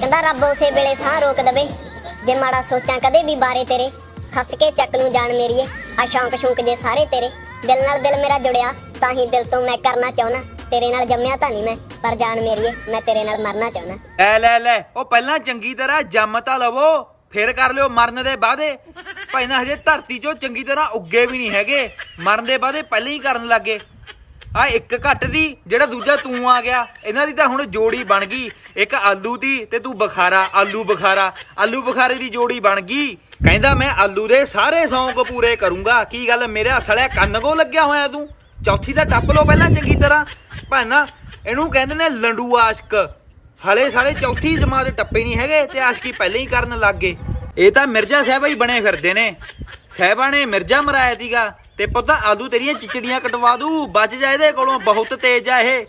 ਕਹਿੰਦਾ, ਰੱਬ ਉਸੇ ਵੇਲੇ ਸਾਹ ਰੋਕ ਦਵੇ। ਜੇ ਮਾੜਾ ਸੋਚਾਂ ਕਦੇ ਵੀ ਬਾਰੇ ਤੇਰੇ, ਹੱਸ ਕੇ ਚੱਕ ਲੂੰ ਜਾਨ ਮੇਰੀਏ। ਆ ਸ਼ੌਂਕ ਸ਼ੌਂਕ ਜੇ ਸਾਰੇ ਤੇਰੇ, ਦਿਲ ਨਾਲ ਦਿਲ ਮੇਰਾ ਜੁੜਿਆ, ਤਾਂ ਹੀ ਦਿਲ ਤੋਂ ਮੈਂ ਕਰਨਾ ਚਾਹੁੰਨਾ ਤੇਰੇ ਨਾਲ ਜੰਮਿਆ ਤਾਂ ਨਹੀਂ ਮੈਂ, ਪਰ ਜਾਣ ਮੇਰੀਏ, ਮੈਂ ਤੇਰੇ ਨਾਲ ਮਰਨਾ ਚਾਹੁੰਨਾ ਲੈ ਲੈ ਲੈ, ਉਹ ਪਹਿਲਾਂ ਚੰਗੀ ਤਰ੍ਹਾਂ ਜੰਮ ਤਾਂ ਲਵੋ, ਫਿਰ ਕਰ ਲਿਓ ਮਰਨ ਦੇ ਵਾਅਦੇ। ਭਾਈ ਨਾ, ਹਜੇ ਧਰਤੀ 'ਚੋਂ ਚੰਗੀ ਤਰ੍ਹਾਂ ਉੱਗੇ ਵੀ ਨਹੀਂ ਹੈਗੇ। ਮਰਨ ਦੇ ਵਾਅਦੇ ਪਹਿਲਾਂ ਹੀ ਕਰਨ ਲੱਗੇ। ਆ ਇੱਕ ਘੱਟ ਦੀ, ਜਿਹੜਾ ਦੂਜਾ ਤੂੰ ਆ ਗਿਆ, ਇਹਨਾਂ ਦੀ ਤਾਂ ਹੁਣ ਜੋੜੀ ਬਣ ਗਈ। ਇੱਕ ਆਲੂ ਦੀ ਤੇ ਤੂੰ ਬੁਖਾਰਾ, ਆਲੂ ਬੁਖਾਰਾ, ਆਲੂ ਬੁਖਾਰੇ ਦੀ ਜੋੜੀ ਬਣ ਗਈ। ਕਹਿੰਦਾ ਮੈਂ ਆਲੂ ਦੇ ਸਾਰੇ ਸ਼ੌਂਕ ਪੂਰੇ ਕਰੂੰਗਾ। ਕੀ ਗੱਲ, ਮੇਰਾ ਸੜਿਆ ਕੰਨ ਕੋ ਲੱਗਿਆ ਹੋਇਆ ਤੂੰ? ਚੌਥੀ ਦਾ ਟੱਪ ਲੋ ਪਹਿਲਾਂ ਚੰਗੀ ਤਰ੍ਹਾਂ। ਭਾਨਾ ਇਹਨੂੰ ਕਹਿੰਦੇ ਨੇ ਲੰਡੂ ਆਸ਼ਕ। ਹਲੇ ਸਾਰੇ ਚੌਥੀ ਜਮਾਤ ਟੱਪੇ ਨਹੀਂ ਹੈਗੇ ਤੇ ਆਸ਼ਕੀ ਪਹਿਲਾਂ ਹੀ ਕਰਨ ਲੱਗ ਗਏ। ਇਹ ਤਾਂ ਮਿਰਜ਼ਾ ਸਾਹਿਬਾ ਹੀ ਬਣੇ ਫਿਰਦੇ ਨੇ। ਸਾਹਿਬਾ ਨੇ ਮਿਰਜ਼ਾ ਮਰਾਇਆ ਸੀਗਾ ਤੇ ਪੁੱਤਾ ਆਦੂ ਤੇਰੀਆਂ ਚਿਚੜੀਆਂ ਕਟਵਾ ਦੂ, ਬਚ ਜਾ ਇਹਦੇ ਕੋਲੋਂ, ਬਹੁਤ ਤੇਜ਼ ਆ ਇਹ।